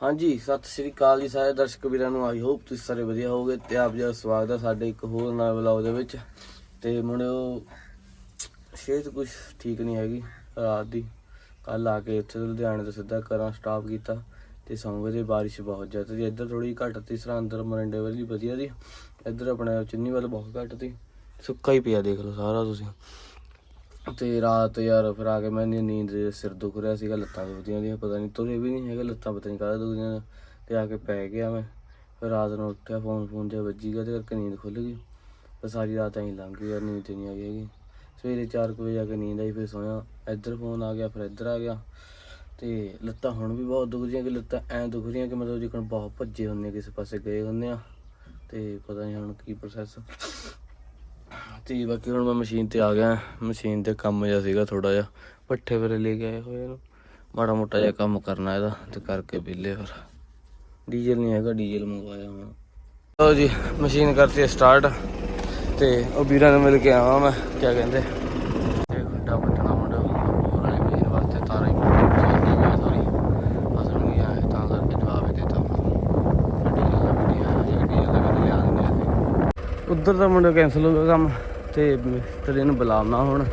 ਹਾਂਜੀ, ਸਤਿ ਸ੍ਰੀ ਅਕਾਲ ਜੀ ਸਾਰੇ ਦਰਸ਼ਕ ਵੀਰਾਂ ਨੂੰ। ਆਈ ਹੋਪ ਤੁਸੀਂ ਸਾਰੇ ਵਧੀਆ ਹੋਵੋਗੇ ਤੇ ਆਪ ਜੀ ਦਾ ਸਵਾਗਤ ਹੈ ਸਾਡੇ ਇੱਕ ਹੋਰ ਨਵੇਂ ਵਲੌਗ ਦੇ ਵਿੱਚ। ਤੇ ਮੁੰਡਿਓ, ਸਿਹਤ ਕੁਝ ਠੀਕ ਨਹੀਂ ਹੈਗੀ ਰਾਤ ਦੀ। ਕੱਲ ਆ ਕੇ ਇੱਥੇ ਲੁਧਿਆਣੇ ਤੋਂ ਸਿੱਧਾ ਕਰਾਂ ਸਟਾਪ ਕੀਤਾ ਤੇ ਸੌਂਵੇ ਦੇ ਬਾਰਿਸ਼ ਬਹੁਤ ਜ਼ਿਆਦਾ ਸੀ। ਇੱਧਰ ਥੋੜੀ ਘੱਟ ਤੀ ਸਰਹੰਦਰ ਮਰਿੰਡੇ ਵਾਲੀ ਵਧੀਆ ਦੀ ਇੱਧਰ ਆਪਣੇ ਚਿੰਨੀ ਵੱਲ ਬਹੁਤ ਘੱਟ ਤੀ ਸੁੱਕਾ ਹੀ ਪਿਆ, ਦੇਖ ਲਓ ਸਾਰਾ ਤੁਸੀਂ। ਤੇ ਰਾਤ ਯਾਰ ਫਿਰ ਆ ਕੇ ਮੈਂ ਨੀ- ਨੀਂਦ ਦੇ ਸਿਰ ਦੁਖ ਰਿਹਾ ਸੀਗਾ, ਲੱਤਾਂ ਦੁਖਦੀਆਂ ਦੀਆਂ, ਪਤਾ ਨਹੀਂ ਤੁਰੇ ਵੀ ਨਹੀਂ ਹੈਗੇ, ਲੱਤਾਂ ਪਤਾ ਨਹੀਂ ਕਾਹਦਾ ਦੁਖਦੀਆਂ ਨੇ। ਤੇ ਆ ਕੇ ਪੈ ਗਿਆ ਮੈਂ। ਫਿਰ ਰਾਤ ਨੂੰ ਉੱਠਿਆ ਫੋਨ ਫੋਨ ਜਿਹਾ ਵੱਜੀ ਗਿਆ ਤੇ ਕਰਕੇ ਨੀਂਦ ਖੁੱਲ ਗਈ। ਫਿਰ ਸਾਰੀ ਰਾਤ ਐਂ ਲੰਘ ਗਈ ਯਾਰ, ਨੀਂਦ ਤੇ ਨਹੀਂ ਆ ਗਈ ਹੈਗੀ। ਸਵੇਰੇ 4 ਵਜੇ ਜਾ ਕੇ ਨੀਂਦ ਆਈ, ਫਿਰ ਸੋਇਆ। ਇੱਧਰ ਫੋਨ ਆ ਗਿਆ, ਫਿਰ ਇੱਧਰ ਆ ਗਿਆ। ਤੇ ਲੱਤਾਂ ਹੁਣ ਵੀ ਬਹੁਤ ਦੁਖਦੀਆਂ ਕਿ ਲੱਤਾਂ ਐਂ ਦੁਖ ਰਹੀਆਂ ਕਿ ਮਤਲਬ ਜਿਕਣ ਬਹੁਤ ਭੱਜੇ ਹੁੰਨੇ ਕਿਸੇ ਪਾਸੇ ਗਏ ਹੁੰਨੇ ਆ। ਤੇ ਪਤਾ ਨਹੀਂ ਹੁਣ ਕੀ ਪ੍ਰੋਸੈਸ ਤੇ ਬਾਕੀ ਹੁਣ ਮੈਂ ਮਸ਼ੀਨ ਤੇ ਆ ਗਿਆ, ਮਸ਼ੀਨ ਤੇ ਕੰਮ ਜਿਹਾ ਸੀਗਾ ਥੋੜਾ ਜਿਹਾ, ਪੱਠੇ ਵਰੇ ਲੈ ਕੇ ਆਏ ਹੋਏ ਨੂੰ ਮਾੜਾ ਮੋਟਾ ਜਿਹਾ ਕੰਮ ਕਰਨਾ ਇਹਦਾ, ਤੇ ਕਰਕੇ ਵਿਹਲੇ ਫਿਰ ਡੀਜ਼ਲ ਨਹੀਂ ਹੈਗਾ, ਡੀਜ਼ਲ ਮੰਗਵਾਇਆ ਹੁਣ ਲਓ ਜੀ, ਮਸ਼ੀਨ ਕਰਤੀ ਸਟਾਰਟ ਤੇ ਉਹ ਵੀਰਾਂ ਨੂੰ ਮਿਲ ਕੇ ਆਵਾਂ ਮੈਂ, ਕਿਆ ਕਹਿੰਦੇ। ਇਹ ਖੱਡਾ ਪੱਟਣਾ ਮੁੰਡਾ ਹੋਰ ਵਾਲੀ ਮਸ਼ੀਨ ਵਾਸਤੇ ਤਾਰਾਂ ਹੀ ਚਾਹੀਦੀ ਹੈ ਸਾਰੀ ਅਸਲ ਨੂੰ ਇਹ ਹੈ ਤਾਂ ਕਰਕੇ ਜਵਾਬ ਹੀ ਦਿੱਤਾ ਡੀਜ਼ਲ ਦਾ ਵੀ ਨਹੀਂ ਆਇਆ ਜੇ ਡੀਜ਼ਲ ਵੀ ਲਿਆ ਦਿੰਦੇ ਆ ਉੱਧਰ ਦਾ ਮੁੰਡਾ ਕੈਨਸਲ ਹੋ ਗਿਆ ਕੰਮ। ਤੇ ਮਿਸਤਰੀ ਨੂੰ ਬੁਲਾਉਣਾ ਹੁਣ।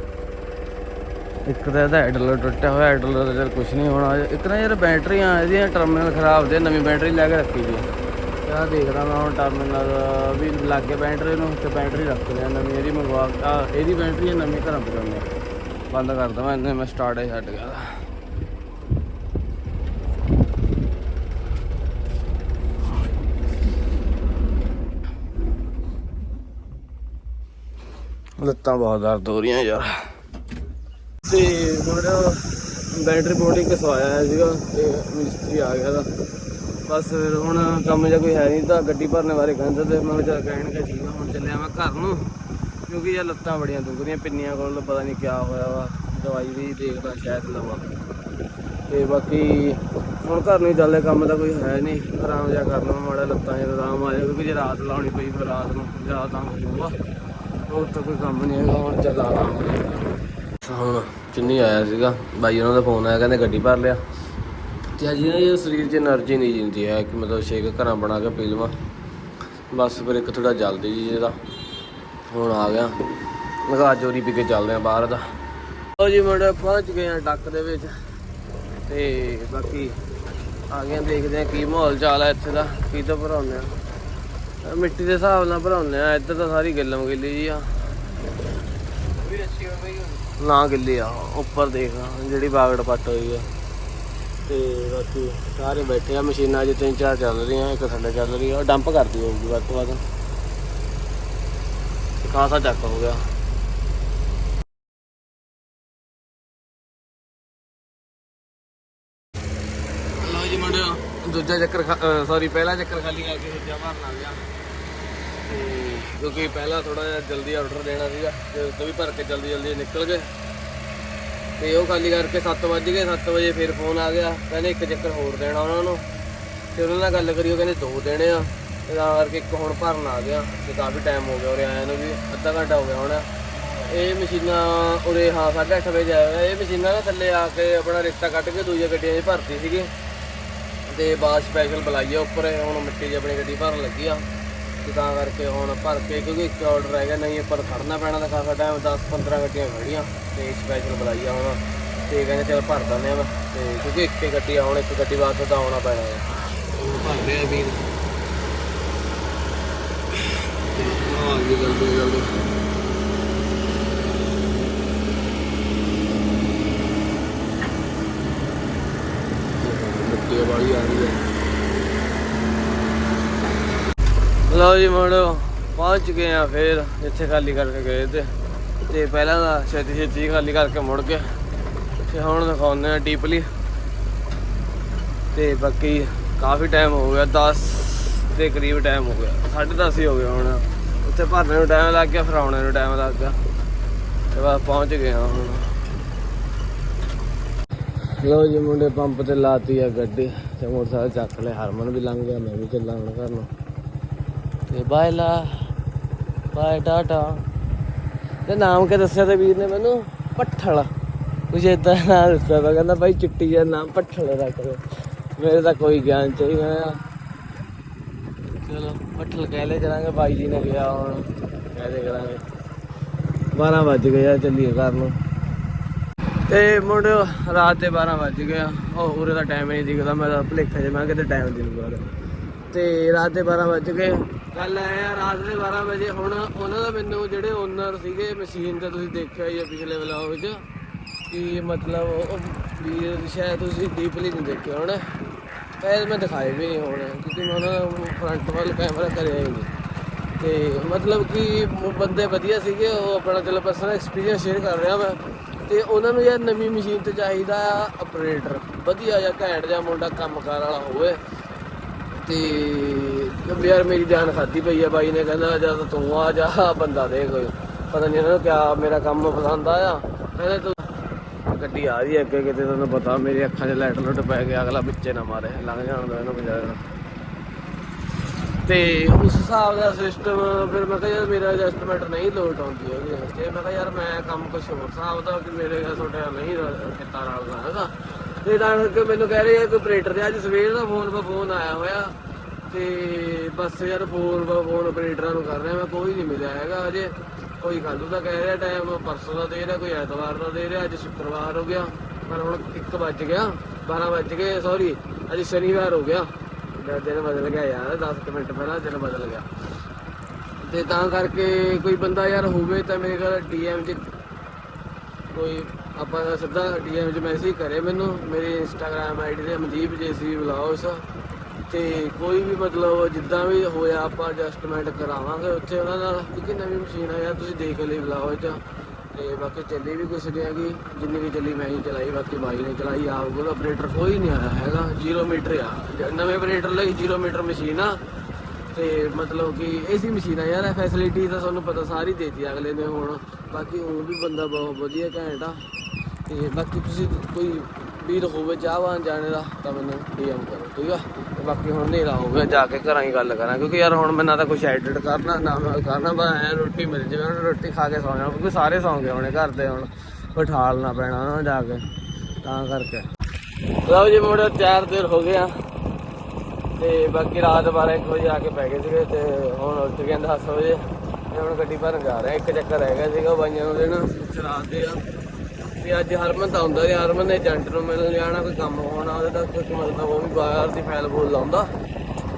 ਇੱਕ ਤਾਂ ਇਹਦਾ ਹੈਡਲਰ ਟੁੱਟਿਆ ਹੋਇਆ ਹੈਡਲਰ ਦਾ ਚਲ ਕੁਝ ਨਹੀਂ ਹੋਣਾ। ਇੱਕ ਨਾ ਯਾਰ ਬੈਟਰੀਆਂ, ਇਹਦੀਆਂ ਟਰਮੀਨਲ ਖਰਾਬ ਦੇ ਨਵੀਂ ਬੈਟਰੀ ਲੈ ਕੇ ਰੱਖੀ ਜੀ ਆ ਦੇਖਦਾ ਮੈਂ ਹੁਣ ਟਰਮੀਨਲ, ਵੀ ਲੱਗ ਗਿਆ ਬੈਟਰੀ ਨੂੰ, ਤੇ ਬੈਟਰੀ ਰੱਖ ਲਿਆ ਨਵੀਂ, ਇਹਦੀ ਮੰਗਵਾ ਇਹਦੀ ਬੈਟਰੀ ਨਵੀਂ ਘਰਾਂ ਪਜਾਉਣੀ ਬੰਦ ਕਰ ਦਵਾਂ ਇਹਨੇ, ਮੈਂ ਸਟਾਰਟ ਹੀ ਛੱਡ ਗਿਆ। ਲੱਤਾਂ ਬਹੁਤ ਦਰਦ ਹੋ ਰਹੀਆਂ ਯਾਰ। ਤੇ ਮੁੰਡਾ ਬੈਟਰੀ ਬੋਡੀ ਕਸਵਾਇਆ ਹੋਇਆ ਸੀਗਾ ਤੇ ਮਿਸਤਰੀ ਆ ਗਿਆ ਦਾ। ਬਸ ਫਿਰ ਹੁਣ ਕੰਮ ਜਾਂ ਕੋਈ ਹੈ ਨਹੀਂ ਤਾਂ ਗੱਡੀ ਭਰਨੇ ਬਾਰੇ ਕਹਿੰਦਾ ਤੇ ਮੈਂ ਕਿਹਾ ਕਹਿਣਗੇ ਠੀਕ ਆ, ਹੁਣ ਚੱਲਿਆ ਮੈਂ ਘਰ ਨੂੰ। ਕਿਉਂਕਿ ਇਹ ਲੱਤਾਂ ਬੜੀਆਂ ਦੁਖਦੀਆਂ ਪਿੰਨੀਆਂ ਕੋਲ ਪਤਾ ਨਹੀਂ ਕਿਆ ਹੋਇਆ ਵਾ, ਦਵਾਈ ਵੀ ਦੇਖਦਾ ਸ਼ਾਇਦ ਲਵਾਂ। ਤੇ ਬਾਕੀ ਹੁਣ ਘਰ ਨੂੰ ਹੀ ਚੱਲੇ ਕੰਮ ਤਾਂ ਕੋਈ ਹੈ ਨਹੀਂ। ਆਰਾਮ ਜਿਹਾ ਕਰਨਾ, ਮਾੜਾ ਲੱਤਾਂ ਜਿਹਾ ਆਰਾਮ ਆ ਜਾਏ ਕਿਉਂਕਿ ਜੇ ਰਾਤ ਲਾਉਣੀ ਪਈ ਫਿਰ ਰਾਤ ਨੂੰ ਜ਼ਿਆਦਾ ਤਾਂ ਹੋ ਕੋਈ ਕੰਮ ਨਹੀਂ ਹੈਗਾ। ਹੁਣ ਚੁੰਨੀ ਆਇਆ ਸੀਗਾ। ਬਾਈ ਉਹਨਾਂ ਦਾ ਫੋਨ ਆਇਆ, ਕਹਿੰਦੇ ਗੱਡੀ ਭਰ ਲਿਆ। ਤੇ ਅਜੀ ਨਾ ਇਹ ਸਰੀਰ 'ਚ એનર્ਜੀ ਨਹੀਂ ਜਿੰਦੀ ਹੈ, ਕਿ ਮਤਲਬ ਸ਼ੇਕ ਘਰਾਂ ਬਣਾ ਕੇ ਪੀ ਲਵਾਂ। ਬਸ ਫਿਰ ਇੱਕ ਥੋੜਾ ਜਲਦੀ ਜੀ ਇਹਦਾ। ਹੁਣ ਆ ਗਿਆ। ਲਗਾ ਜੋਰੀ ਪੀ ਕੇ ਚੱਲਦੇ ਆ ਬਾਹਰ ਦਾ। ਲੋ ਜੀ ਮੁੰਡੇ, ਪਹੁੰਚ ਗਏ ਆ ਡੱਕ ਦੇ ਵਿੱਚ। ਤੇ ਬਾਕੀ ਆ ਗਏ ਦੇਖਦੇ ਆ ਕੀ ਮਾਹੌਲ ਚਾਲ ਹੈ ਇੱਥੇ ਦਾ, ਕੀ ਤੋਂ ਭਰਾਉਂਦੇ ਆ ਮਿੱਟੀ ਦੇ ਹਿਸਾਬ ਨਾਲ ਭਰਾਉਂਦੇ ਆ, ਇੱਧਰ ਤਾਂ ਸਾਰੀ ਗਿੱਲਮ ਗਿੱਲੀ ਜੀ ਆ। ਨਾ ਗਿੱਲੀ ਆ, ਉੱਪਰ ਦੇਖ, ਜਿਹੜੀ ਬਾਗੜ ਪੱਟ ਹੋਈ ਆ। ਤੇ ਬਾਕੀ ਸਾਰੇ ਬੈਠੇ ਆ, ਮਸ਼ੀਨਾਂ ਜਿ ਤਿੰਨ ਚਾਰ ਚੱਲ ਰਹੀਆਂ, ਇੱਕ ਥੱਲੇ ਚੱਲ ਰਹੀ ਆ ਡੰਪ ਕਰਦੀ ਹੋਊਗੀ ਵੱਧ ਤੋਂ ਵੱਧ। ਖਾਸਾ ਚੱਕ ਹੋ ਗਿਆ। ਲਓ ਜੀ ਮੁੰਡਿਓ, ਦੂਜਾ ਚੱਕਰ ਸੌਰੀ ਪਹਿਲਾ ਚੱਕਰ ਖਾਲੀ ਕਰਕੇ ਦੂਜਾ ਭਰਨ ਆ ਗਿਆ। ਤੇ ਕਿਉਂਕਿ ਪਹਿਲਾਂ ਥੋੜਾ ਜਿਹਾ ਜਲਦੀ ਆਰਡਰ ਦੇਣਾ ਸੀਗਾ, ਤੇ ਉਸ ਵੀ ਭਰ ਕੇ ਜਲਦੀ ਜਲਦੀ ਨਿਕਲ ਗਏ। ਤੇ ਉਹ ਖਾਲੀ ਕਰਕੇ 7 ਵਜ ਗਏ 7 ਵਜੇ ਫਿਰ ਫੋਨ ਆ ਗਿਆ। ਕਹਿੰਦੇ ਇੱਕ ਚੱਕਰ ਹੋਰ ਦੇਣਾ ਉਹਨਾਂ ਨੂੰ। ਤੇ ਉਹਨਾਂ ਨਾਲ ਗੱਲ ਕਰੀ, ਉਹ ਕਹਿੰਦੇ ਦੋ ਦੇਣੇ ਆ। ਤੇ ਤਾਂ ਕਰਕੇ ਇੱਕ ਹੁਣ ਭਰਨ ਆ ਗਿਆ। ਤੇ ਕਾਫੀ ਟਾਈਮ ਹੋ ਗਿਆ ਉਰੇ ਆਇਆ ਨੂੰ ਵੀ, ਅੱਧਾ ਘੰਟਾ ਹੋ ਗਿਆ ਹੁਣ। ਇਹ ਮਸ਼ੀਨਾਂ ਉਰੇ ਹਾਂ 8:30 ਵਜੇ ਆਇਆ ਹੋਇਆ। ਇਹ ਮਸ਼ੀਨਾਂ ਨਾ ਥੱਲੇ ਆ ਕੇ ਆਪਣਾ ਰਿਸ਼ਤਾ ਕੱਢ ਕੇ ਦੂਜੀਆਂ ਗੱਡੀਆਂ 'ਚ ਭਰਤੀ ਸੀਗੀ। ਤੇ ਬਾਅਦ ਸਪੈਸ਼ਲ ਬੁਲਾਈ ਆ ਉੱਪਰ, ਹੁਣ ਮਿੱਟੀ 'ਚ ਆਪਣੀ ਗੱਡੀ ਭਰਨ ਲੱਗੀ ਆ। ਤੇ ਤਾਂ ਕਰਕੇ ਹੁਣ ਭਰ ਕੇ, ਕਿਉਂਕਿ ਇੱਕ ਆਰਡਰ ਹੈਗਾ ਨਹੀਂ ਪਰ ਖੜਨਾ ਪੈਣਾ ਤਾਂ ਕਾਫੀ ਟਾਈਮ 10 15 ਗੱਡੀਆਂ ਖੜੀਆਂ ਤੇ ਸਪੈਸ਼ਲ ਬੁਲਾਈ ਆ ਹੁਣ। ਤੇ ਕਹਿੰਦੇ ਚਲ ਭਰ ਦਿੰਦੇ ਆ ਵਾ। ਤੇ ਕਿਉਂਕਿ ਇੱਕ ਹੀ ਗੱਡੀ ਆ, ਹੁਣ ਇੱਕ ਗੱਡੀ ਵਾਸਤੇ ਤਾਂ ਆਉਣਾ ਪੈਣਾ ਹੈ ਉਹ ਭਰ ਰਿਹਾ ਵੀਰ। ਤੇ ਆ ਗਈ ਜਲਦੀ ਜਲਦੀ। ਵਾਲੀ ਆ ਰਹੀ ਹੈ। ਲਓ ਜੀ ਮੁੰਡੋ, ਪਹੁੰਚ ਗਏ ਆ ਫੇਰ ਜਿੱਥੇ ਖਾਲੀ ਕਰਕੇ ਗਏ ਤੇ। ਤੇ ਪਹਿਲਾਂ ਤਾਂ ਛੇਤੀ ਛੇਤੀ ਖਾਲੀ ਕਰਕੇ ਮੁੜ ਗਏ ਤੇ ਹੁਣ ਦਿਖਾਉਂਦੇ ਆ ਡੀਪਲੀ ਤੇ ਬਾਕੀ ਕਾਫੀ ਟਾਈਮ ਹੋ ਗਿਆ 10 ਦੇ ਕਰੀਬ ਟਾਈਮ ਹੋ ਗਿਆ। 10:30 ਹੀ ਹੋ ਗਿਆ ਹੁਣ। ਉੱਥੇ ਭਰਨੇ ਨੂੰ ਟਾਈਮ ਲੱਗ ਗਿਆ ਫਿਰ ਆਉਣੇ ਨੂੰ ਟਾਈਮ ਲੱਗ ਗਿਆ। ਤੇ ਬਸ ਪਹੁੰਚ ਗਏ ਹਾਂ ਹੁਣ। ਲਓ ਜੀ ਮੁੰਡੇ, ਪੰਪ ਤੇ ਲਾਤੀ ਆ ਗੱਡੀ। ਤੇ ਮੋਟਰਸਾਈਕਲ ਚੱਕ ਲਿਆ। ਹਰਮਨ ਵੀ ਲੰਘ ਗਿਆ, ਮੈਂ ਵੀ ਚੱਲਾਂ ਹੁਣ ਘਰ ਨੂੰ। ਤੇ ਬਾਏ ਲਾ, ਬਾਏ ਟਾਟਾ। ਤੇ ਨਾਮ ਕਿ ਦੱਸਿਆ ਤੇ ਵੀਰ ਨੇ ਮੈਨੂੰ? ਪੱਠਲ ਕੁਝ ਇਦਾਂ ਨਾਮ ਦੱਸਿਆ। ਵਾ ਕਹਿੰਦਾ ਬਾਈ ਚਿੱਟੀ ਜਿਹਾ ਨਾਮ ਪੱਠਲ ਰੱਖ ਦੇ ਮੇਰੇ ਤਾਂ ਕੋਈ ਗਿਆਨ ਚਾਹੀਦਾ ਚਲੋ ਪੱਠਲ ਕਹਿ ਲੈ ਕਰਾਂਗੇ। ਬਾਈ ਜੀ ਨੇ ਗਿਆ ਹੁਣ ਕਹਿ ਦੇ ਕਰਾਂਗੇ। 12 ਵੱਜ ਗਏ ਆ ਚੱਲੀਏ ਘਰ ਨੂੰ। ਤੇ ਮੁੰਡਿਓ, ਰਾਤ ਦੇ 12 ਵੱਜ ਗਏ ਆ। ਉਹ ਉਰੇ ਦਾ ਟਾਈਮ ਨਹੀਂ ਦਿਖਦਾ। ਮੈਂ ਤਾਂ ਭੁਲੇਖਾ ਜੇ ਮੈਂ ਕਿਤੇ ਟਾਈਮ ਦੀ ਬਾਅਦ। ਤੇ ਰਾਤ ਦੇ 12 ਵੱਜ ਗਏ। ਕੱਲ ਆਇਆ ਰਾਤ ਦੇ 12 ਵਜੇ ਹੁਣ ਉਹਨਾਂ ਦਾ ਮੈਨੂੰ ਜਿਹੜੇ ਓਨਰ ਸੀਗੇ ਮਸ਼ੀਨ ਤੇ ਤੁਸੀਂ ਦੇਖਿਆ ਹੀ ਆ ਪਿਛਲੇ ਵਲੌਗ 'ਚ ਕਿ ਮਤਲਬ ਉਹ ਵੀ ਸ਼ਾਇਦ ਤੁਸੀਂ ਡੀਪਲੀ ਨਹੀਂ ਦੇਖਿਆ ਹੋਣਾ। ਸ਼ਾਇਦ ਮੈਂ ਦਿਖਾਏ ਵੀ ਨਹੀਂ ਹੋਣੇ, ਕਿਉਂਕਿ ਮੈਂ ਉਹਨਾਂ ਦਾ ਫਰੰਟ ਵੱਲ ਕੈਮਰਾ ਕਰਿਆ ਹੀ ਨਹੀਂ। ਤੇ ਮਤਲਬ ਕਿ ਮ- ਬੰਦੇ ਵਧੀਆ ਸੀਗੇ, ਉਹ ਆਪਣਾ ਚਲੋ ਪਰਸਨਲ ਐਕਸਪੀਰੀਅੰਸ ਸ਼ੇਅਰ ਕਰ ਰਿਹਾ ਮੈਂ। ਤੇ ਉਹਨਾਂ ਨੂੰ ਯਾਰ ਨਵੀਂ ਮਸ਼ੀਨ ਤੇ ਚਾਹੀਦਾ ਆ ਆਪਰੇਟਰ ਵਧੀਆ ਜਿਹਾ ਘੈਂਟ ਜਿਹਾ ਮੁੰਡਾ ਕੰਮਕਾਰ ਵਾਲਾ ਹੋਵੇ। ਤੇ ਯਾਰ ਮੇਰੀ ਜਾਨ ਖਾਦੀ ਪਈ ਆ, ਬਾਈ ਨੇ ਕਹਿੰਦਾ ਜਦ ਤੂੰ ਆ ਜਾ ਬੰਦਾ ਦੇ ਕੋਈ। ਪਤਾ ਨਹੀਂ ਇਹਨਾਂ ਨੂੰ ਕਿਆ ਮੇਰਾ ਕੰਮ ਪਸੰਦ ਆਇਆ। ਕਹਿੰਦੇ ਤੂੰ ਗੱਡੀ ਆ ਰਹੀ ਹੈ ਅੱਗੇ, ਕਿਤੇ ਤੁਹਾਨੂੰ ਪਤਾ, ਮੇਰੀ ਅੱਖਾਂ 'ਚ ਲਾਈਟ ਲੁੱਟ ਪੈ ਗਿਆ, ਅਗਲਾ ਵਿੱਚੇ ਨਾ ਮਾਰੇ, ਲੰਘ ਜਾਣ ਦਾ ਇਹਨੂੰ ਬਜਾਏ ਤੇ ਉਸ ਹਿਸਾਬ ਦਾ ਸਿਸਟਮ ਫਿਰ ਮੈਂ ਕਿਹਾ ਯਾਰ ਮੇਰਾ ਐਡਜਸਟਮੈਂਟ ਨਹੀਂ ਲੋਟ ਆਉਂਦੀ ਹੈਗੀ। ਤੇ ਮੈਂ ਕਿਹਾ ਯਾਰ ਮੈਂ ਕੰਮ ਕੁਝ ਹੋਰ ਹਿਸਾਬ ਦਾ ਕਿ ਮੇਰੇ ਤੁਹਾਡੇ ਨਹੀਂ ਕਿਤਾ ਰਲਦਾ ਹੈਗਾ। ਤੇ ਤਾਂ ਕਰਕੇ ਮੈਨੂੰ ਕਹਿ ਰਹੇ ਆ ਕਿ ਆਪਰੇਟਰ ਦੇ ਅੱਜ ਸਵੇਰ ਦਾ ਫੋਨ 'ਤੇ ਫੋਨ ਆਇਆ ਹੋਇਆ। ਤੇ ਬਸ ਯਾਰ ਫੋਨ ਫੋਨ ਆਪਰੇਟਰਾਂ ਨੂੰ ਕਰ ਰਿਹਾ, ਮੈਂ ਕੋਈ ਨਹੀਂ ਮਿਲਿਆ ਹੈਗਾ ਅਜੇ। ਕੋਈ ਖਾਲੂ ਦਾ ਕਹਿ ਰਿਹਾ ਟਾਈਮ ਪਰਸੋਂ ਦਾ ਦੇ ਰਿਹਾ, ਕੋਈ ਐਤਵਾਰ ਦਾ ਦੇ ਰਿਹਾ, ਅੱਜ ਸ਼ੁੱਕਰਵਾਰ ਹੋ ਗਿਆ। ਪਰ ਹੁਣ 1 ਵੱਜ ਗਿਆ 12 ਵੱਜ ਗਏ ਸੌਰੀ ਅੱਜ ਸ਼ਨੀਵਾਰ ਹੋ ਗਿਆ। ਦਿਨ ਬਦਲ ਗਿਆ ਯਾਰ 10 ਮਿੰਟ ਪਹਿਲਾਂ ਦਿਨ ਬਦਲ ਗਿਆ। ਤੇ ਤਾਂ ਕਰਕੇ ਕੋਈ ਬੰਦਾ ਯਾਰ ਹੋਵੇ ਤਾਂ ਮੇਰੇ ਕੋਲ ਡੀਐਮ 'ਚ ਕੋਈ ਆਪਾਂ ਸਿੱਧਾ ਡੀਐਮ 'ਚ ਮੈਸੇਜ ਕਰੇ ਮੈਨੂੰ, ਮੇਰੀ ਇੰਸਟਾਗ੍ਰam ਆਈਡੀ ਤੇ ਮਨਦੀਪ ਜੇਸੀ ਵਲੌਗਸ। ਤੇ ਕੋਈ ਵੀ ਮਤਲਬ ਜਿੱਦਾਂ ਵੀ ਹੋਇਆ ਆਪਾਂ ਐਡਜਸਟਮੈਂਟ ਕਰਾਵਾਂਗੇ ਉੱਥੇ ਉਹਨਾਂ ਨਾਲ। ਕਿਉਂਕਿ ਨਵੀਂ ਮਸ਼ੀਨ ਆ ਯਾਰ ਤੁਸੀਂ ਦੇਖ ਲਈ ਵਲੌਗ 'ਚ। ਤੇ ਬਾਕੀ ਚੱਲੀ ਵੀ ਕੁਛ ਨਹੀਂ ਹੈਗੀ। ਜਿੰਨੀ ਵੀ ਚੱਲੀ ਮੈਂ ਹੀ ਚਲਾਈ, ਬਾਕੀ ਬਾਈ ਨੇ ਚਲਾਈ। ਆਪ ਕੋਲ ਆਪਰੇਟਰ ਕੋਈ ਨਹੀਂ ਆਇਆ ਹੈਗਾ। 0 ਮੀਟਰ ਆ। ਨਵੇਂ ਆਪਰੇਟਰ ਲਈ 0 ਮੀਟਰ ਮਸ਼ੀਨ ਆ। ਤੇ ਮਤਲਬ ਕਿ ਏਸੀ ਮਸ਼ੀਨ ਆ ਯਾਰ ਫੈਸਿਲਿਟੀ ਤਾਂ ਤੁਹਾਨੂੰ ਪਤਾ ਸਾਰੀ ਦੇਤੀ ਅਗਲੇ ਨੇ ਹੁਣ। ਬਾਕੀ ਉਹ ਵੀ ਬੰਦਾ ਬਹੁਤ ਵਧੀਆ ਘੈਂਟ ਆ। ਤੇ ਬਾਕੀ ਤੁਸੀਂ ਕੋਈ ਵੀਰ ਹੋਵੇ ਚਾਹਵਾਨ ਜਾਣੇ ਦਾ, ਤਾਂ ਮੈਨੂੰ ਡੀਐਮ ਕਰੋ, ਠੀਕ ਆ? ਤੇ ਬਾਕੀ ਹੁਣ ਹਨੇਰਾ ਹੋ ਗਿਆ, ਜਾ ਕੇ ਘਰਾਂ ਹੀ ਗੱਲ ਕਰਾਂ, ਕਿਉਂਕਿ ਯਾਰ ਹੁਣ ਮੈਂ ਨਾ ਤਾਂ ਕੁਝ ਐਡਿਟ ਕਰਨਾ, ਨਾ ਮੈਂ ਕਰਨਾ, ਬਸ ਐ ਰੋਟੀ ਮਿਲ ਜਾਵੇ, ਹੁਣ ਰੋਟੀ ਖਾ ਕੇ ਸੌਂ ਜਾਣਾ, ਕਿਉਂਕਿ ਸਾਰੇ ਸੌਂ ਗਏ ਹੋਣੇ ਘਰ ਦੇ ਹੁਣ ਕੋਈ ਠਾਲਣਾ ਪੈਣਾ ਨਾ ਜਾ ਕੇ, ਤਾਂ ਕਰਕੇ। ਲਓ ਜੀ ਮੁੰਡੇ ਤਿਆਰ ਦੇਰ ਹੋ ਗਏ ਆ, ਤੇ ਬਾਕੀ ਰਾਤ 12 1 ਵਜੇ ਆ ਕੇ ਪੈ ਗਏ ਸੀਗੇ, ਤੇ ਹੁਣ ਉੱਠ ਗਏ 10 ਵਜੇ, ਤੇ ਹੁਣ ਗੱਡੀ ਭਰਨ ਜਾ ਰਹੇ ਇੱਕ ਚੱਕਰ ਰਹਿ ਗਿਆ ਸੀਗਾ ਬਾਈਆਂ ਨੂੰ ਦੇਣਾ, ਰਾਤ ਦੇ ਆ। ਤੇ ਅੱਜ ਹਰਮਨ ਤਾਂ ਹੁੰਦਾ ਸੀ ਹਰਮਨ ਨੇ ਏਜੰਟ ਨੂੰ ਮਿਲਣ ਜਾਣਾ ਕੋਈ ਕੰਮ ਹੋਣਾ, ਉਹਦੇ ਦਾ ਕੋਈ ਮਤਲਬ ਉਹ ਵੀ ਬਾਹਰ ਦੀ ਫਾਈਲ ਫੂਲ ਲਾਉਂਦਾ।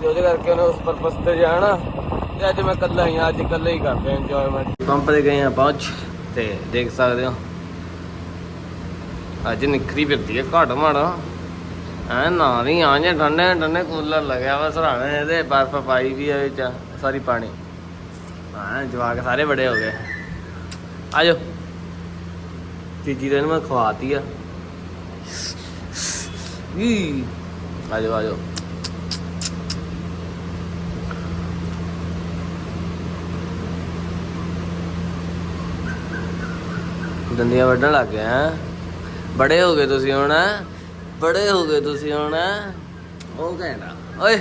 ਤੇ ਉਹਦੇ ਕਰਕੇ ਉਹਨੇ ਉਸ ਪਰਪਸ ਤੇ ਜਾਣਾ। ਤੇ ਅੱਜ ਮੈਂ ਇਕੱਲਾ ਹੀ ਆ, ਅੱਜ ਇਕੱਲਾ ਹੀ ਕਰਦੇ ਇੰਜੋਇਮੈਂਟ ਪੰਪ ਤੇ ਗਏ ਆ ਪਹੁੰਚ, ਤੇ ਦੇਖ ਸਕਦੇ ਹੋ। ਅੱਜ ਨਿਕਰੀ ਫਿਰਦੀ ਹੈ ਘਟ ਮਾੜਾ। ਐ ਨਾ ਨਹੀਂ ਆ ਜੇ ਠੰਡੇ ਠੰਡੇ ਕੂਲਰ ਲੱਗਿਆ ਵਾ ਸਰਾਣੇ ਇਹਦੇ, ਬਰਫ ਪਾਈ ਵੀ ਆ ਵਿੱਚ, ਸਾਰੀ ਪਾਣੀ। ਹਾਂ, ਜਵਾਕ ਸਾਰੇ ਬੜੇ ਹੋ ਗਏ। ਆਜੋ ਤੀਜੀ ਦਿਨ ਮੈਂ ਖਵਾਤੀ ਆ। ਈ ਆਜੋ ਆਜੋ ਦੰਦੀਆਂ ਵੱਢਣ ਲੱਗ ਗਏ ਹੈਂ ਬੜੇ ਹੋ ਗਏ ਤੁਸੀਂ ਹੁਣ ਬੜੇ ਹੋ ਗਏ ਤੁਸੀਂ ਹੁਣ ਉਹ ਕਹਿੰਦਾ ਓਏ।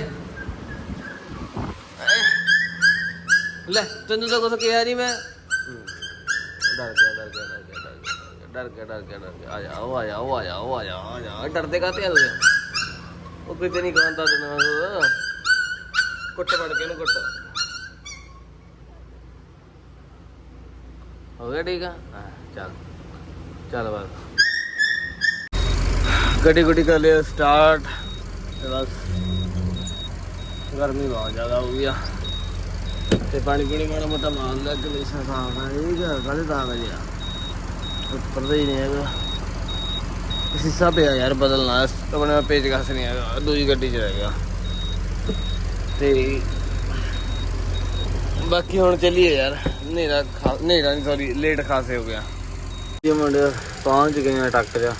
ਲੈ ਤੈਨੂੰ ਤਾਂ ਕੁਝ ਕਿਹਾ ਨਹੀਂ ਮੈਂ। ਡਰ ਗਿਆ ਡਰ ਗਿਆ। ਡਰ ਕੇ ਡਰ ਕੇ ਡਰ ਗਿਆ। ਆ ਜਾ, ਉਹ ਆ ਜਾ, ਉਹ ਆ ਜਾ, ਉਹ ਆ ਜਾ ਆ ਜਾ। ਡਰਦੇ ਕਾਤੇ ਆ ਤੁਸੀਂ? ਉਹ ਕਿਤੇ ਨਹੀਂ ਕਹਿੰਦਾ ਤੈਨੂੰ ਕੁੱਟ ਪੜ ਕੇ ਨੂੰ ਕੁੱਟ। ਹੋ ਗਿਆ ਠੀਕ ਆ? ਚੱਲ। ਚੱਲ ਬਸ। ਗੱਡੀ ਗੁੱਡੀ ਕਰ ਲਿਆ ਸਟਾਰਟ ਤੇ ਬਸ। ਗਰਮੀ ਬਹੁਤ ਜ਼ਿਆਦਾ ਹੋ ਗਈ ਆ। ਤੇ ਪਾਣੀ ਪੀਣੀ ਮਾੜਾ ਮੋਟਾ ਮਾਰ ਲਿਆ ਗਲੇਸ਼ਾ ਸਾਫ਼ ਆ ਇਹ ਗੱਲ ਤਾਂ ਆ ਗਿਆ ਉੱਪਰ ਦਾ ਹੀ ਨਹੀਂ ਹੈਗਾ। ਸਿੱਸਾ ਪਿਆ ਯਾਰ, ਬਦਲਣਾ। ਆਪਣੇ ਪੇਜ ਕਸ ਨਹੀਂ ਹੈਗਾ, ਦੂਜੀ ਗੱਡੀ 'ਚ ਰਹਿ ਗਿਆ। ਤੇ ਬਾਕੀ ਹੁਣ ਚੱਲੀਏ ਯਾਰ। ਹਨੇਰਾ ਹਨੇਰਾ ਨਹੀਂ ਸੌਰੀ ਲੇਟ ਖਾਸੇ ਹੋ ਗਿਆ। ਇਹ ਮੁੰਡੇ ਪਹੁੰਚ ਗਏ ਆ ਟੱਕ ਜਾ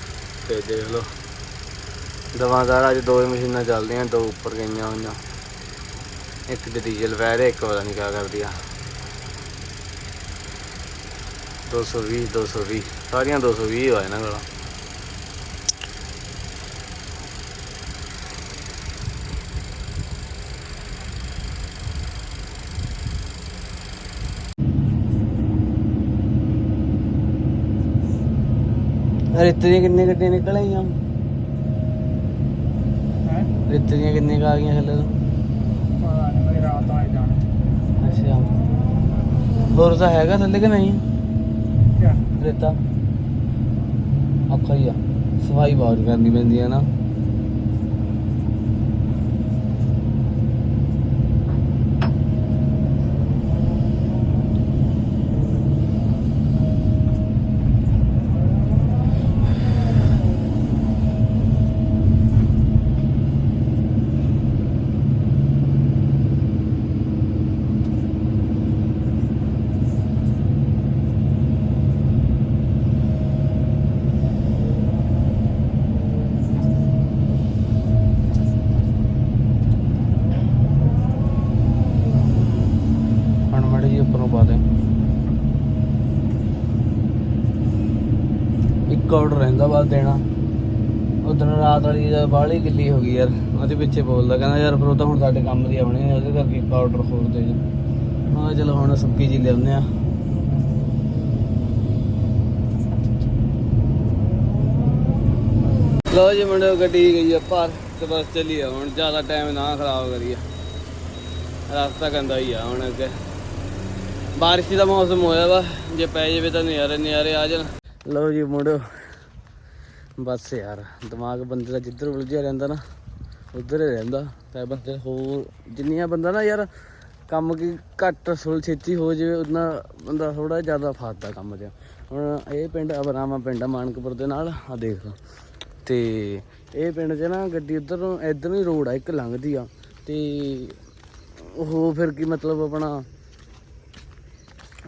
ਤੇ ਦੇਖ ਲਓ। ਦਵਾਦਾਰ ਅੱਜ ਦੋ ਮਸ਼ੀਨਾਂ ਚੱਲਦੀਆਂ, ਦੋ ਉੱਪਰ ਗਈਆਂ ਹੋਈਆਂ। ਇੱਕ ਤੇ ਡੀਜ਼ਲ ਪੈ ਰਿਹਾ ਇੱਕ ਪਤਾ ਨਹੀਂ ਕਿਆ ਕਰਦੀ ਆ। 220 220 ਸਾਰੀਆਂ 220 ਹੋਇਆ ਇਹਨਾਂ ਕੋਲ। ਰੇਤੇ ਦੀਆਂ ਕਿੰਨੇ ਗੱਡੀਆਂ ਨਿਕਲ ਆਈਆਂ? ਹੈ? ਰੇਤੇ ਦੀਆਂ ਕਿੰਨੀਆਂ ਕੁ ਆ ਗਈਆਂ ਥੱਲੇ ਤੋਂ ਪਤਾ ਨਹੀਂ ਬਈ ਰਾਤ ਆਏ ਜਾਣ। ਅੱਛਾ। ਹੋਰ ਤਾਂ ਹੈਗਾ ਥੱਲੇ ਕਿ ਨਹੀਂ? ਕਿਆ? ਰੇਤਾ। ਔਖਾ ਹੀ ਆ। ਸਫ਼ਾਈ ਬਹੁਤ ਕਰਨੀ ਪੈਂਦੀ ਹੈ ਨਾ ਹੁਣ ਮਾੜੀ ਜੀ ਉੱਪਰੋਂ ਪਾ ਦੇ ਇੱਕ ਦੇਣਾ। ਉਦੋਂ ਰਾਤ ਵਾਲੀ ਦਾ ਬਾਹਲੀ ਗਿੱਲੀ ਹੋ ਗਈ ਯਾਰ, ਉਹਦੇ ਪਿੱਛੇ ਬੋਲਦਾ ਕਹਿੰਦਾ, ਯਾਰ ਫਿਰ ਉਹ ਤਾਂ ਹੁਣ ਸਾਡੇ ਕੰਮ ਦੀ ਆਉਣੀ ਹੈ ਉਹਦੇ ਕਰਕੇ ਇੱਕ ਹੋਰ ਦੇ ਦੇ ਮੈਂ ਚਲੋ ਹੁਣ ਸੁੱਕੀ ਜੀ ਲਿਆਉਂਦੇ ਆ। ਲੋ ਜੀ ਮੁੰਡੇ ਗੱਡੀ ਗਈ ਆ ਪਰ ਤੇ ਬਸ ਚੱਲੀ ਆ ਹੁਣ, ਜ਼ਿਆਦਾ ਟਾਈਮ ਨਾ ਖਰਾਬ ਕਰੀਏ। ਰਸਤਾ ਗੰਦਾ ਹੀ ਆ ਹੁਣ ਅੱਗੇ। ਬਾਰਿਸ਼ ਦਾ ਮੌਸਮ ਹੋਇਆ ਵਾ, ਜੇ ਪੈ ਜਾਵੇ ਤਾਂ ਨਜ਼ਾਰੇ ਨਜ਼ਾਰੇ ਆ ਜਾਣ। ਲਓ ਜੀ ਮੁੰਡੋ ਬਸ ਯਾਰ, ਦਿਮਾਗ ਬੰਦੇ ਦਾ ਜਿੱਧਰ ਉਲਝਿਆ ਰਹਿੰਦਾ ਨਾ, ਉਧਰ ਹੀ ਰਹਿੰਦਾ। ਤਾਂ ਬੰਦੇ ਹੋਰ ਜਿੰਨੀਆਂ ਬੰਦਾ ਨਾ ਯਾਰ ਕੰਮ ਕੀ ਘੱਟ ਸੁਲ ਛੇਤੀ ਹੋ ਜਾਵੇ ਉਹਨਾਂ ਬੰਦਾ ਥੋੜਾ ਜ਼ਿਆਦਾ ਫਾਸਦਾ ਕੰਮ 'ਚ ਹੁਣ ਇਹ ਪਿੰਡ ਅਬਰਾਮਾ ਪਿੰਡ ਆ, ਮਾਨਕਪੁਰ ਦੇ ਨਾਲ ਆ ਦੇਖ ਲਓ। ਤੇ ਇਹ ਪਿੰਡ 'ਚ ਨਾ ਗੱਡੀ ਉਧਰ ਨੂੰ ਇਧਰ ਨੂੰ ਹੀ ਰੋਡ ਆ, ਇੱਕ ਲੰਘਦੀ ਆ। ਤੇ ਉਹ ਫਿਰ ਕੀ ਮਤਲਬ ਆਪਣਾ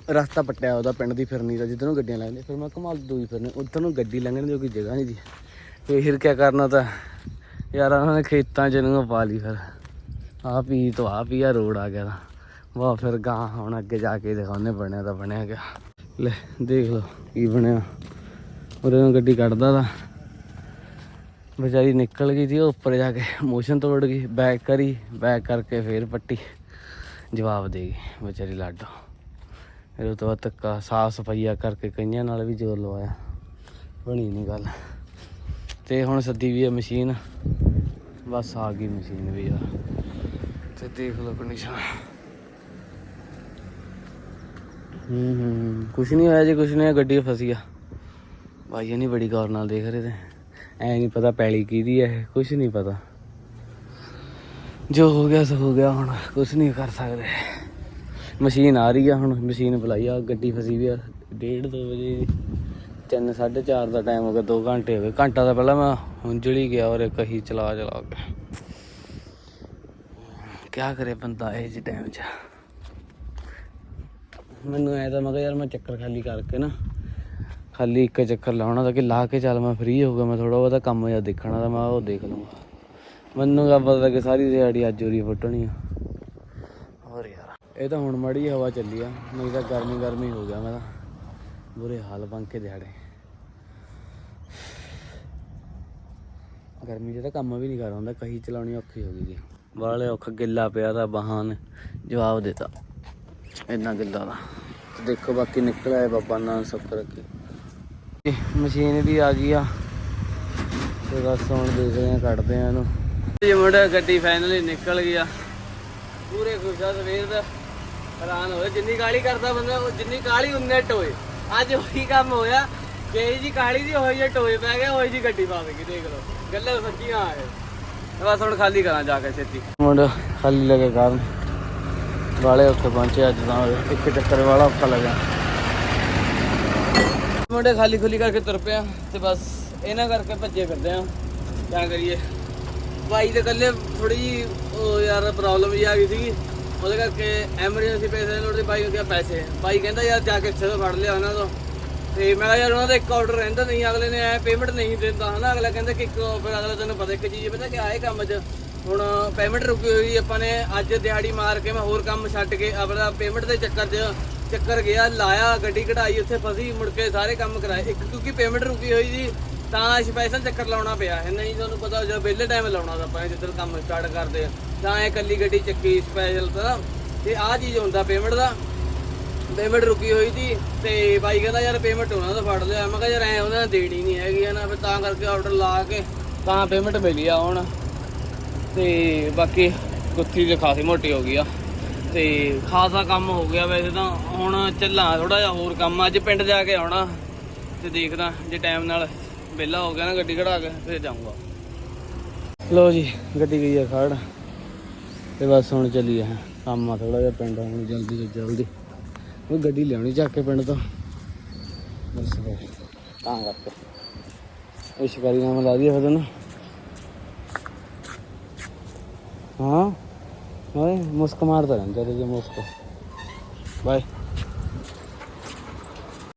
ਰਸਤਾ ਪੱਟਿਆ ਉਹਦਾ ਪਿੰਡ ਦੀ ਫਿਰਨੀ ਦਾ, ਜਿੱਧਰ ਨੂੰ ਗੱਡੀਆਂ ਲੰਘਦੀਆਂ। ਫਿਰ ਮੈਂ ਕਮਾਲ ਦੂਈ ਫਿਰਨੇ, ਉੱਧਰ ਨੂੰ ਗੱਡੀ ਲੰਘਣ ਦੀ ਕੋਈ ਜਗ੍ਹਾ ਨਹੀਂ ਦੀ ਫਿਰ ਕੀ ਕਰਨਾ ਤਾਂ, ਯਾਰ ਉਹਨਾਂ ਨੇ ਖੇਤਾਂ 'ਚ ਨੂੰ ਪਾ ਲਈ ਫਿਰ। ਆ ਪੀ ਤੋਂ ਆ ਪੀ ਆ, ਰੋਡ ਆ ਗਿਆ ਤਾਂ। ਵਾਹ, ਫਿਰ ਗਾਂ ਹੁਣ ਅੱਗੇ ਜਾ ਕੇ ਦਿਖਾਉਣੇ ਬਣਿਆ ਤਾਂ ਬਣਿਆ ਗਿਆ। ਲੈ, ਦੇਖ ਲਓ ਕੀ ਬਣਿਆ। ਉਹਦੇ ਨੂੰ ਗੱਡੀ ਕੱਢਦਾ ਤਾਂ। ਵਿਚਾਰੀ ਨਿਕਲ ਗਈ ਸੀ ਉਹ ਉੱਪਰ ਜਾ ਕੇ, ਮੋਸ਼ਨ ਤੋੜ ਗਈ ਬੈਕ ਕਰੀ ਬੈਕ ਕਰਕੇ ਫੇਰ ਪੱਟੀ। ਜਵਾਬ ਦੇ ਗਈ, ਵਿਚਾਰੀ ਲਾਡੋ। ਫਿਰ ਉਹ ਤੋਂ ਬਾਅਦ ਧੱਕਾ ਸਾਫ਼ ਸਫਾਈਆ ਕਰਕੇ ਕਈਆਂ ਨਾਲ ਵੀ ਜ਼ੋਰ ਲਵਾਇਆ। ਬਣੀ ਨਹੀਂ ਗੱਲ। ਤੇ ਹੁਣ ਸੱਦੀ ਵੀ ਹੈ ਮਸ਼ੀਨ। ਬਸ ਆ ਗਈ ਮਸ਼ੀਨ ਵੀ ਯਾਰ ਤੇ ਦੇਖ ਲਓ ਕੰਡੀਸ਼ਨ ਹੂੰ ਹੂੰ ਕੁਛ ਨਹੀਂ ਹੋਇਆ ਜੀ, ਕੁਛ ਨਹੀਂ ਹੋਇਆ, ਗੱਡੀ ਫਸੀ ਆ। ਭਾਈ ਨਹੀਂ ਬੜੀ ਗੌਰ ਨਾਲ ਦੇਖ ਰਹੇ ਤੇ। ਐ ਨਹੀਂ ਪਤਾ ਪੈਲੀ ਕਿਹਦੀ ਹੈ ਕੁਛ ਨਹੀਂ ਪਤਾ। ਜੋ ਹੋ ਗਿਆ, ਸੋ ਹੋ ਗਿਆ, ਹੁਣ ਕੁਛ ਨਹੀਂ ਕਰ ਸਕਦੇ। ਮਸ਼ੀਨ ਆ ਰਹੀ ਆ ਹੁਣ, ਮਸ਼ੀਨ ਬੁਲਾਈ ਆ, ਗੱਡੀ ਫਸੀ ਵੀ ਆ। 1:30 2 ਵਜੇ 3 4:30 ਦਾ ਟਾਈਮ ਹੋ ਗਿਆ 2 ਘੰਟੇ ਹੋ ਗਏ। ਘੰਟਾ ਤਾਂ ਪਹਿਲਾਂ ਮੈਂ ਹੁੰਜਲੀ ਗਿਆ ਔਰ ਕਹੀ ਚਲਾ ਚਲਾ ਕੇ। ਕਿਆ ਕਰੇ ਬੰਦਾ ਇਹ ਜਿਹੇ ਟਾਈਮ 'ਚ? ਮੈਨੂੰ ਐ ਤਾਂ ਮੈਂ ਕਿਹਾ ਯਾਰ ਮੈਂ ਚੱਕਰ ਖਾਲੀ ਕਰਕੇ ਨਾ, ਖਾਲੀ ਇੱਕ ਚੱਕਰ ਲਾਉਣਾ ਤਾਂ ਕਿ ਲਾ ਕੇ ਚੱਲ ਮੈਂ ਫ੍ਰੀ ਹੋ ਗਿਆ, ਮੈਂ ਥੋੜਾ ਬਹੁਤਾ ਕੰਮ ਜਿਹਾ ਦੇਖਣਾ ਤਾਂ ਮੈਂ ਉਹ ਦੇਖ ਲੂੰਗਾ ਮੈਨੂੰ ਕਾ ਪਤਾ ਕਿ ਸਾਰੀ ਦਿਹਾੜੀ ਅੱਜ ਉਰੀ ਫੁੱਟਣੀ ਆ। ਇਹ ਤਾਂ ਹੁਣ ਮੜੀ ਹਵਾ ਚੱਲੀ ਆ, ਨਹੀਂ ਤਾਂ ਗਰਮੀ ਗਰਮੀ ਹੋ ਗਿਆ ਮੈਂ ਤਾਂ। ਬੁਰੇ ਹਾਲ ਬਣ ਕੇ ਦਿਹਾੜੇ ਗਰਮੀ 'ਚ ਤਾਂ ਕੰਮ ਵੀ ਨਹੀਂ ਕਰ ਹੁੰਦਾ, ਕਹੀ ਚਲਾਉਣੀ ਔਖੀ ਹੋ ਗਈ ਜੀ। ਵਾਲੇ ਔਖਾ ਗਿੱਲਾ ਪਿਆ ਤਾਂ ਬਹਾਨ ਜਵਾਬ ਦਿੱਤਾ। ਇੰਨਾ ਗਿੱਲਾ ਦਾ ਦੇਖੋ ਬਾਕੀ ਨਿਕਲ ਆਏ ਬਾਬਾ ਨਾਨਕ ਸੁੱਕ ਰੱਖੀ ਮਸ਼ੀਨ ਵੀ ਆ ਗਈ ਆ। ਤੇ ਬਸ ਹੁਣ ਦੇਖਦੇ ਆ ਕੱਢਦੇ ਆ ਇਹਨੂੰ। ਜੀ ਮੁੰਡਾ ਗੱਡੀ ਫਾਈਨਲੀ ਨਿਕਲ ਗਿਆ ਪੂਰੇ ਖੁਸ਼ ਸਵੇਰ ਦਾ। ਹੈਰਾਨ ਹੋਏ ਜਿੰਨੀ ਕਾਲੀ ਕਰਦਾ ਬੰਦਾ ਉਹ ਜਿੰਨੀ ਕਾਲੀ ਉਨੇ ਟੋਏ। ਅੱਜ ਉਹੀ ਕੰਮ ਹੋਇਆ ਕਿ ਜੀ ਕਾਲੀ ਦੀ ਹੋਈ ਜੇ ਟੋਏ ਪੈ ਗਿਆ ਹੋਈ ਜੀ ਗੱਡੀ ਪਾਵੇਗੀ ਦੇਖ ਲਓ। ਗੱਲਾਂ ਸੱਚੀਆਂ ਆ ਗਏ ਤੇ ਬਸ ਹੁਣ ਖਾਲੀ ਕਰਾਂ ਜਾ ਕੇ ਛੇਤੀ। ਮੁੰਡਾ ਖਾਲੀ ਲੱਗੇ ਕਰਨ। ਵਾਲੇ ਉੱਥੇ ਪਹੁੰਚੇ ਅੱਜ ਤਾਂ ਇੱਕ ਚੱਕਰ ਵਾਲਾ ਔਖਾ ਲੱਗਾ ਮੁੰਡੇ ਖਾਲੀ ਖੁਲੀ ਕਰਕੇ ਤੁਰ ਪਿਆ ਤੇ ਬਸ ਇਹਨਾਂ ਕਰਕੇ ਭੱਜੇ ਫਿਰਦੇ ਆ। ਕਿਆ ਕਰੀਏ। ਭਾਈ ਦੇ ਇਕੱਲੇ ਥੋੜੀ ਜੀ ਉਹ ਯਾਰ ਪ੍ਰੋਬਲਮ ਜੀ ਆ ਗਈ ਸੀਗੀ। ਉਹਦੇ ਕਰਕੇ ਐਮਰਜੈਂਸੀ ਪੈਸੇ ਦੀ ਲੋੜ ਸੀ ਭਾਈ ਨੂੰ ਕਿਹਾ ਪੈਸੇ। ਭਾਈ ਕਹਿੰਦਾ ਯਾਰ ਜਾ ਕੇ ਇੱਥੇ ਤੋਂ ਫੜ ਲਿਆ ਉਹਨਾਂ ਤੋਂ। ਤੇ ਮੈਂ ਕਿਹਾ ਯਾਰ ਉਹਨਾਂ ਦਾ ਇੱਕ ਆਰਡਰ ਰਹਿੰਦਾ ਨਹੀਂ, ਅਗਲੇ ਨੇ ਐ ਪੇਮੈਂਟ ਨਹੀਂ ਦਿੰਦਾ, ਹਨਾ? ਅਗਲਾ ਕਹਿੰਦਾ ਕਿ ਇੱਕ ਫਿਰ ਅਗਲਾ ਤੈਨੂੰ ਪਤਾ ਇੱਕ ਚੀਜ਼, ਪਤਾ ਕਿ ਆਏ ਕੰਮ 'ਚ? ਹੁਣ ਪੇਮੈਂਟ ਰੁਕੀ ਹੋਈ ਆਪਾਂ ਨੇ ਅੱਜ ਦਿਹਾੜੀ ਮਾਰ ਕੇ ਮੈਂ ਹੋਰ ਕੰਮ ਛੱਡ ਕੇ ਆਪਣਾ ਪੇਮੈਂਟ ਦੇ ਚੱਕਰ 'ਚ ਚੱਕਰ ਗਿਆ, ਲਾਇਆ, ਗੱਡੀ ਕਢਾਈ, ਉੱਥੇ ਫਸੀ, ਮੁੜ ਕੇ ਸਾਰੇ ਕੰਮ ਕਰਾਏ। ਇੱਕ ਕਿਉਂਕਿ ਪੇਮੈਂਟ ਰੁਕੀ ਹੋਈ ਸੀ, ਤਾਂ ਸਪੈਸ਼ਲ ਚੱਕਰ ਲਾਉਣਾ ਪਿਆ। ਹੈ ਨਹੀਂ ਤੁਹਾਨੂੰ ਪਤਾ ਜਦੋਂ ਵਿਹਲੇ ਟਾਈਮ ਲਾਉਣਾ ਤਾਂ ਆਪਾਂ ਜਿੱਦਣ ਕੰਮ ਸਟਾਰਟ ਕਰਦੇ ਆ। ਤਾਂ ਇਹ ਇਕੱਲੀ ਗੱਡੀ ਚੱਕੀ ਸਪੈਸ਼ਲ ਤਾਂ। ਤੇ ਆਹ ਚੀਜ਼ ਹੁੰਦਾ ਪੇਮੈਂਟ ਦਾ। ਪੇਮੈਂਟ ਰੁਕੀ ਹੋਈ ਸੀ ਤੇ ਬਾਈ ਕਹਿੰਦਾ ਯਾਰ ਪੇਮੈਂਟ ਉਹਨਾਂ ਦਾ ਫੜ ਲਿਆ। ਮੈਂ ਕਿਹਾ ਯਾਰ ਐ ਉਹਨਾਂ ਨੇ ਦੇਣੀ ਨਹੀਂ ਹੈਗੀ ਹੈ ਨਾ ਫਿਰ ਤਾਂ ਕਰਕੇ ਆਰਡਰ ਲਾ ਕੇ ਤਾਂ ਪੇਮੈਂਟ ਮਿਲੀ ਆ ਹੁਣ। ਤੇ ਬਾਕੀ ਗੁੱਥੀ ਤੇ ਖਾਸੀ ਮੋਟੀ ਹੋ ਗਈ ਆ। ਤੇ ਖਾਸਾ ਕੰਮ ਹੋ ਗਿਆ ਵੈਸੇ ਤਾਂ। ਹੁਣ ਚੱਲਾਂ ਥੋੜਾ ਜਿਹਾ ਹੋਰ ਕੰਮ। ਅੱਜ ਪਿੰਡ ਜਾ ਕੇ ਆਉਣਾ ਤੇ ਦੇਖਦਾ ਜੇ ਟਾਈਮ ਨਾਲ ਵਿਹਲਾ ਹੋ ਗਿਆ ਨਾ ਗੱਡੀ ਖੜਾ ਕੇ, ਫਿਰ ਜਾਊਂਗਾ। ਲੋ ਜੀ, ਗੱਡੀ ਗਈ ਆ ਖੜ। ਤੇ ਬਸ ਹੁਣ ਚੱਲੀ ਕੰਮ ਆ ਥੋੜਾ ਜਿਹਾ, ਪਿੰਡ ਹੁਣ ਜਲਦੀ ਤੋਂ ਜਲਦੀ। ਉਹ ਗੱਡੀ ਲਿਆਉਣੀ ਚੱਕ ਕੇ ਪਿੰਡ ਤੋਂ। ਬਸ ਤਾਂ ਕਰਕੇ। ਇਹ ਸ਼ਿਕਾਰੀ ਨਾਮ ਲਾ ਦਿਆ ਫਿਰ ਤੈਨੂੰ ਹਾਂ? ਓਏ, ਮੁਸਕ ਮਾਰਦਾ ਰਹਿੰਦਾ ਤੇ ਮੁਸਕ। ਬਾਏ।